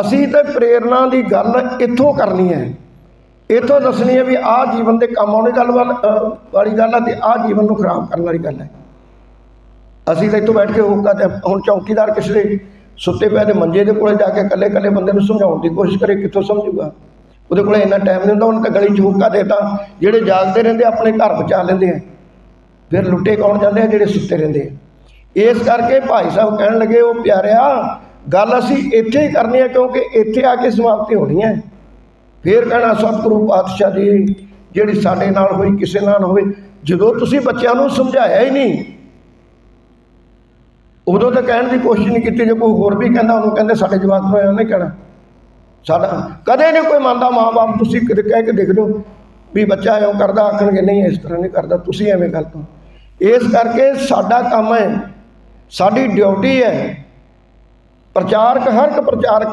ਅਸੀਂ ਤੇ ਪ੍ਰੇਰਣਾ ਦੀ ਗੱਲ ਇੱਥੋਂ ਕਰਨੀ ਹੈ। ਇੱਥੋਂ ਦੱਸਣੀ ਹੈ ਵੀ ਆਹ ਜੀਵਨ ਦੇ ਕੰਮ ਆਉਣੇ ਗੱਲ ਵੱਲ ਵਾਲੀ ਗੱਲ ਹੈ ਤੇ ਆਹ ਜੀਵਨ ਨੂੰ ਖਰਾਬ ਕਰਨ ਵਾਲੀ ਗੱਲ ਹੈ। ਅਸੀਂ ਤਾਂ ਇੱਥੋਂ ਬੈਠ ਕੇ ਹੋਊਗਾ ਤੇ ਹੁਣ ਚੌਕੀਦਾਰ ਕਿਸੇ ਸੁੱਤੇ ਪਏ ਦੇ ਮੰਜੇ ਦੇ ਕੋਲੇ ਜਾ ਕੇ ਇਕੱਲੇ ਇਕੱਲੇ ਬੰਦੇ ਨੂੰ ਸਮਝਾਉਣ ਦੀ ਕੋਸ਼ਿਸ਼ ਕਰੇ, ਕਿੱਥੋਂ ਸਮਝੂਗਾ? ਉਹਦੇ ਕੋਲੇ ਇੰਨਾ ਟਾਈਮ ਨਹੀਂ ਹੁੰਦਾ, ਉਹਨੇ ਤਾਂ ਗਲੀ 'ਚ ਹੁੱਕਾ ਦੇਤਾ। ਜਿਹੜੇ ਜਾਗਦੇ ਰਹਿੰਦੇ ਆਪਣੇ ਘਰ ਬਚਾ ਲੈਂਦੇ ਆ। ਫਿਰ ਲੁੱਟੇ ਕੌਣ ਜਾਂਦੇ ਆ, ਜਿਹੜੇ ਸੁੱਤੇ ਰਹਿੰਦੇ ਆ। ਇਸ ਕਰਕੇ ਭਾਈ ਸਾਹਿਬ ਕਹਿਣ ਲੱਗੇ, ਉਹ ਪਿਆਰਿਆ ਗੱਲ ਅਸੀਂ ਇੱਥੇ ਹੀ ਕਰਨੀ ਹੈ ਕਿਉਂਕਿ ਇੱਥੇ ਆ ਕੇ ਸਮਾਪਤੀ ਹੋਣੀ ਹੈ। ਫਿਰ ਕਹਿਣਾ ਸਤਿਗੁਰੂ ਪਾਤਸ਼ਾਹ ਦੀ ਜਿਹੜੀ ਸਾਡੇ ਨਾਲ ਹੋਈ ਕਿਸੇ ਨਾਲ ਹੋਵੇ, ਜਦੋਂ ਤੁਸੀਂ ਬੱਚਿਆਂ ਨੂੰ ਸਮਝਾਇਆ ਹੀ ਨਹੀਂ, ਉਦੋਂ ਤਾਂ ਕਹਿਣ ਦੀ ਕੋਸ਼ਿਸ਼ ਨਹੀਂ ਕੀਤੀ, ਜੇ ਕੋਈ ਹੋਰ ਵੀ ਕਹਿੰਦਾ, ਉਹਨੂੰ ਕਹਿੰਦੇ ਸਾਡੇ ਜਵਾਕ ਨੂੰ ਐਂ ਕਹਿਣਾ। ਸਾਡਾ ਕਦੇ ਨਹੀਂ ਕੋਈ ਮੰਨਦਾ, ਮਾਂ-ਬਾਪ ਤੁਸੀਂ ਕਦੇ ਕਹਿ ਕੇ ਦੇਖ ਲਓ ਵੀ ਬੱਚਾ ਐਂ ਕਰਦਾ, ਆਖਣਗੇ ਨਹੀਂ, ਇਸ ਤਰ੍ਹਾਂ ਨਹੀਂ ਕਰਦਾ, ਤੁਸੀਂ ਐਵੇਂ ਗੱਲ ਤੋਂ ਇਸ ਕਰਕੇ ਸਾਡਾ ਕੰਮ ਹੈ, ਸਾਡੀ ਡਿਊਟੀ ਹੈ ਪ੍ਰਚਾਰਕ ਹਰ ਇੱਕ ਪ੍ਰਚਾਰਕ